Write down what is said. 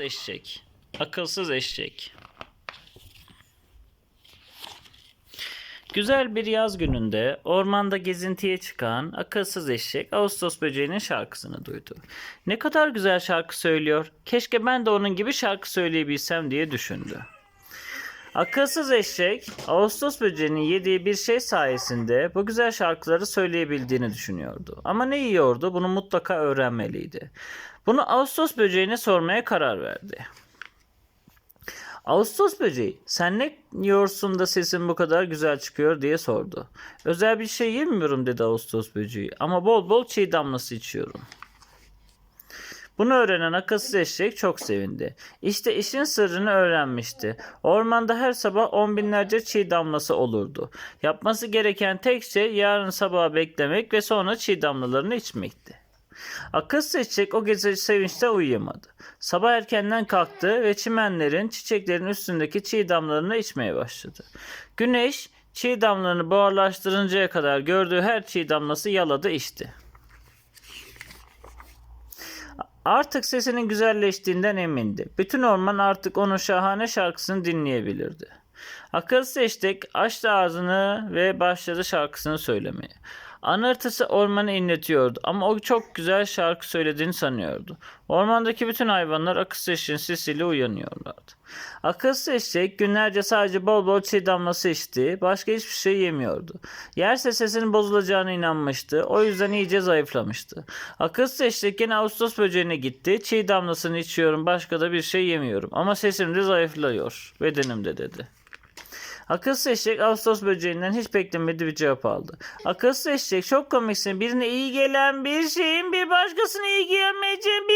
eşek. Akılsız eşek. Güzel bir yaz gününde ormanda gezintiye çıkan akılsız eşek Ağustos böceğinin şarkısını duydu. Ne kadar güzel şarkı söylüyor. Keşke ben de onun gibi şarkı söyleyebilsem diye düşündü. Akılsız eşek Ağustos böceğinin yediği bir şey sayesinde bu güzel şarkıları söyleyebildiğini düşünüyordu. Ama ne yiyordu bunu mutlaka öğrenmeliydi. Bunu Ağustos böceğine sormaya karar verdi. Ağustos böceği sen ne yiyorsun da sesin bu kadar güzel çıkıyor diye sordu. Özel bir şey yemiyorum dedi Ağustos böceği ama bol bol çiğ damlası içiyorum. Bunu öğrenen akılsız eşek çok sevindi. İşte işin sırrını öğrenmişti. Ormanda her sabah on binlerce çiğ damlası olurdu. Yapması gereken tek şey yarın sabaha beklemek ve sonra çiğ damlalarını içmekti. Akılsız eşek o gece sevinçte uyuyamadı. Sabah erkenden kalktı ve çimenlerin, çiçeklerin üstündeki çiğ damlalarını içmeye başladı. Güneş çiğ damlalarını buharlaştırıncaya kadar gördüğü her çiğ damlası yaladı içti. Artık sesinin güzelleştiğinden emindi. Bütün orman artık onun şahane şarkısını dinleyebilirdi. Akılsız eşek açtı ağzını ve başladı şarkısını söylemeye. Anırtısı ormanı inletiyordu ama o çok güzel şarkı söylediğini sanıyordu. Ormandaki bütün hayvanlar akılsız eşeğin sesiyle uyanıyorlardı. Akılsız eşek günlerce sadece bol bol çiğ damlası içti, başka hiçbir şey yemiyordu. Yerse sesinin bozulacağına inanmıştı, o yüzden iyice zayıflamıştı. Akılsız eşek yine Ağustos böceğine gitti, çiğ damlasını içiyorum, başka da bir şey yemiyorum ama sesim de zayıflıyor, bedenimde dedi. Akılsız eşek Ağustos böceğinden hiç beklemediği bir cevap aldı. Akılsız eşek çok komiksin. Birine iyi gelen bir şeyin bir başkasına iyi musun dedi.